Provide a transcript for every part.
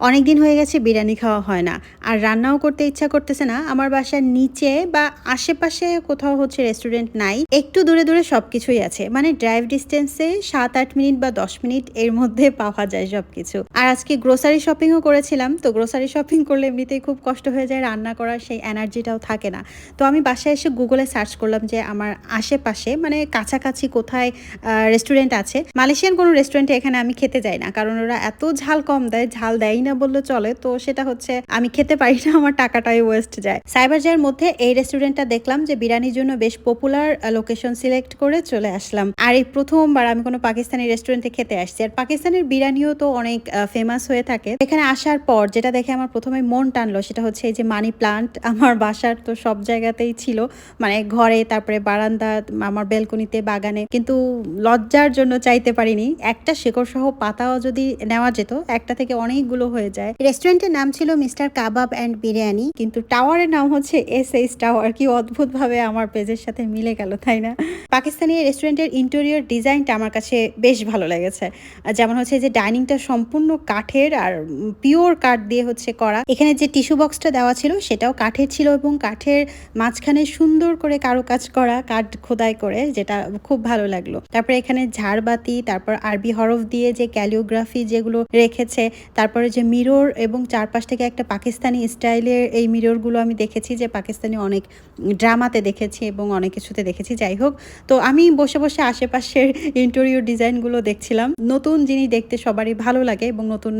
অনেকদিন হয়ে গেছে বিরিয়ানি খাওয়া হয় না। আর রান্নাও করতে ইচ্ছা করতেছে না। আমার বাসার নিচে বা আশেপাশে কোথাও হচ্ছে রেস্টুরেন্ট নাই। একটু দূরে দূরে সবকিছুই আছে। মানে ড্রাইভ ডিস্টেন্সে সাত আট মিনিট বা দশ মিনিট এর মধ্যে পাওয়া যায় সবকিছু। আর আজকে গ্রোসারি শপিংও করেছিলাম। তো গ্রোসারি শপিং করলে এমনিতেই খুব কষ্ট হয়ে যায়। রান্না করার সেই এনার্জিটাও থাকে না। তো আমি বাসায় এসে গুগলে সার্চ করলাম যে আমার আশেপাশে মানে কাছাকাছি কোথায় রেস্টুরেন্ট আছে। মালয়েশিয়ান কোনো রেস্টুরেন্টে এখানে আমি খেতে যাই না। কারণ ওরা এত ঝাল কম দেয়, ঝাল দেয় না বললে চলে। তো সেটা হচ্ছে, আমি খেতে পারি না, আমার টাকাটাই ওয়েস্ট যায়। সাইবার জায়ের মধ্যে এই রেস্টুরেন্টটা দেখলাম যে বিরিয়ানির জন্য বেশ পপুলার লোকেশন সিলেক্ট করে চলে আসলাম। আর এই প্রথমবার আমি কোনো পাকিস্তানি রেস্টুরেন্টে খেতে আসছি। আর পাকিস্তানের বিরিয়ানিও তো অনেক ফেমাস হয়ে থাকে। এখানে আসার পর যেটা দেখে আমার প্রথমে মন টানলো, সেটা হচ্ছে এই যে মানি প্লান্ট আমার বাসার তো সব জায়গাতেই ছিল। মানে ঘরে, তারপরে বারান্দা, আমার বেলকনিতে বাগানে। কিন্তু লজ্জার জন্য চাইতে পারিনি। একটা শেকড় সহ পাতাও যদি নেওয়া যেত, একটা থেকে অনেকগুলো হয়ে যায়। রেস্টুরেন্টের নাম ছিল মিস্টার কাবাব অ্যান্ড বিরিয়ানি, কিন্তু টাওয়ারের নাম হচ্ছে এস এইচ টাওয়ার। কি অদ্ভুত ভাবে আমার পেজের সাথে মিলে গেল, তাই না? পাকিস্তানি রেস্টুরেন্টের ইন্টেরিয়র ডিজাইনটা আমার কাছে বেশ ভালো লেগেছে। যেমন হচ্ছে যে ডাইনিংটা সম্পূর্ণ কাঠের আর পিওর কাঠ দিয়ে হচ্ছে করা। এখানে যে টিস্যু বক্সটা দেওয়া ছিল সেটাও কাঠের ছিল এবং কাঠের মাঝখানে সুন্দর করে কারও কাজ করা, কাঠ খোদাই করে, যেটা খুব ভালো লাগল। তারপরে এখানে ঝাড়বাতি, তারপর আরবি হরফ দিয়ে যে ক্যালিওগ্রাফি যেগুলো রেখেছে, তারপরে যে মিরর এবং চারপাশ থেকে একটা পাকিস্তানি স্টাইলের এই মিররগুলো আমি দেখেছি যে পাকিস্তানি অনেক ড্রামাতে দেখেছি এবং অনেক কিছুতে দেখেছি, যাই হোক। তো আমি বসে বসে আশেপাশের ইন্টেরিয়র ডিজাইনগুলো দেখছিলাম। নতুন জিনিস দেখতে সবারই ভালো লাগে এবং নতুন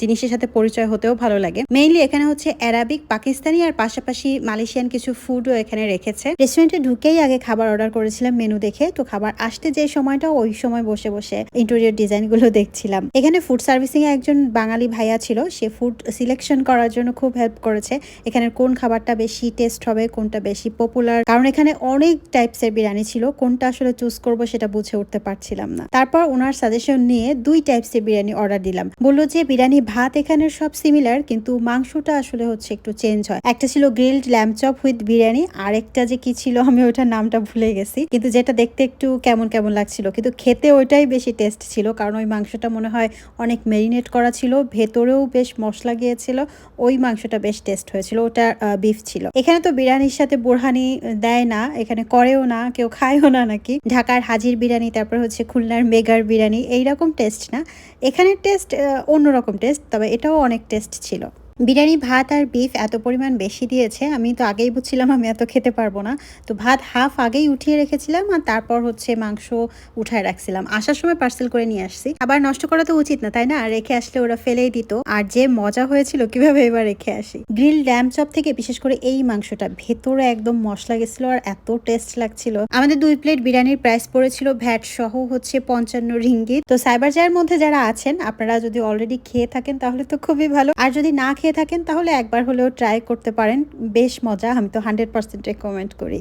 জিনিসের সাথে পরিচয় হতেও ভালো লাগে। মেইনলি এখানে হচ্ছে অ্যারাবিক পাকিস্তানি আর পাশাপাশি মালয়েশিয়ান কিছু ফুডও এখানে রেখেছে। রেস্টুরেন্টে ঢুকেই আগে খাবার অর্ডার করেছিলাম মেনু দেখে। তো খাবার আসতে যে সময়টা ওই সময় বসে বসে ইন্টেরিয়র ডিজাইনগুলো দেখছিলাম। এখানে ফুড সার্ভিসিং এ একজন বাঙালি ভাইয়া ছিল। সে ফুড সিলেকশন করার জন্য খুব হেল্প করেছে। এখানে কোন খাবারটা বেশি টেস্ট হবে, কোনটা বেশি পপুলার কারণ এখানে অনেক টাইপসের বিরিয়ানি ছিল, কোনটা আসলে চুজ করব সেটা বুঝে উঠতে পারছিলাম না। তারপর ওনার সাজেশন নিয়ে দুই টাইপসের বিরিয়ানি অর্ডার দিলাম। বলল যে, বিরিয়ানি ভাত এখানে সব সিমিলার কিন্তু মাংসটা আসলে হচ্ছে একটু চেঞ্জ হয়। একটা ছিল grilled lamb chop with biryani, আরেকটা যে কি ছিল আমি ওইটার নামটা ভুলে গেছি। কিন্তু যেটা দেখতে একটু কেমন কেমন লাগছিল, কিন্তু খেতে ওইটাই বেশি টেস্ট ছিল, কারণ ওই মাংসটা মনে হয় অনেক মেরিনেট করা ছিল, ভেতরেও বেশ মশলা গিয়েছিল, ওই মাংসটা বেশ টেস্ট হয়েছিল, ওটা বিফ ছিল। এখানে তো বিরিয়ানির সাথে বোরহানি দেয় না, এখানে করেও না, কেউ খায়ও না নাকি। ঢাকার হাজির বিরিয়ানি, তারপর হচ্ছে খুলনার মেগার বিরিয়ানি, এইরকম টেস্ট না। এখানে টেস্ট অন্যরকম টেস্ট তবে এটাও অনেক টেস্ট ছিল। বিরিয়ানি, ভাত আর বিফ এত পরিমাণ বেশি দিয়েছে, আমি তো আগেই বুঝছিলাম আমি এত খেতে পারব না। তো ভাত হাফ আগেই উঠিয়ে রেখেছিলাম আর তারপর হচ্ছে মাংস উঠায় রাখছিলাম। আসার সময় পার্সেল করে নিয়ে আসছি। আবার নষ্ট করা তো উচিত না, তাই না? আর রেখে আসলে ওরা ফেলেই দিত। আর যে মজা হয়েছিল, কীভাবে এবার রেখে আসি? গ্রিল ড্যাম চপ থেকে বিশেষ করে এই মাংসটা, ভেতরে একদম মশলা গেছিল আর এত টেস্ট লাগছিল। আমাদের দুই প্লেট বিরিয়ানির প্রাইস পড়েছিল ভ্যাট সহ হচ্ছে পঞ্চান্ন রিঙ্গিত। তো সাইবার জায়ের মধ্যে যারা আছেন, আপনারা যদি অলরেডি খেয়ে থাকেন, তাহলে তো খুবই ভালো। আর যদি না থাকেন, তাহলে একবার হলেও ট্রাই করতে পারেন। বেশ মজা, আমি তো হান্ড্রেড পার্সেন্ট রেকমেন্ড করি।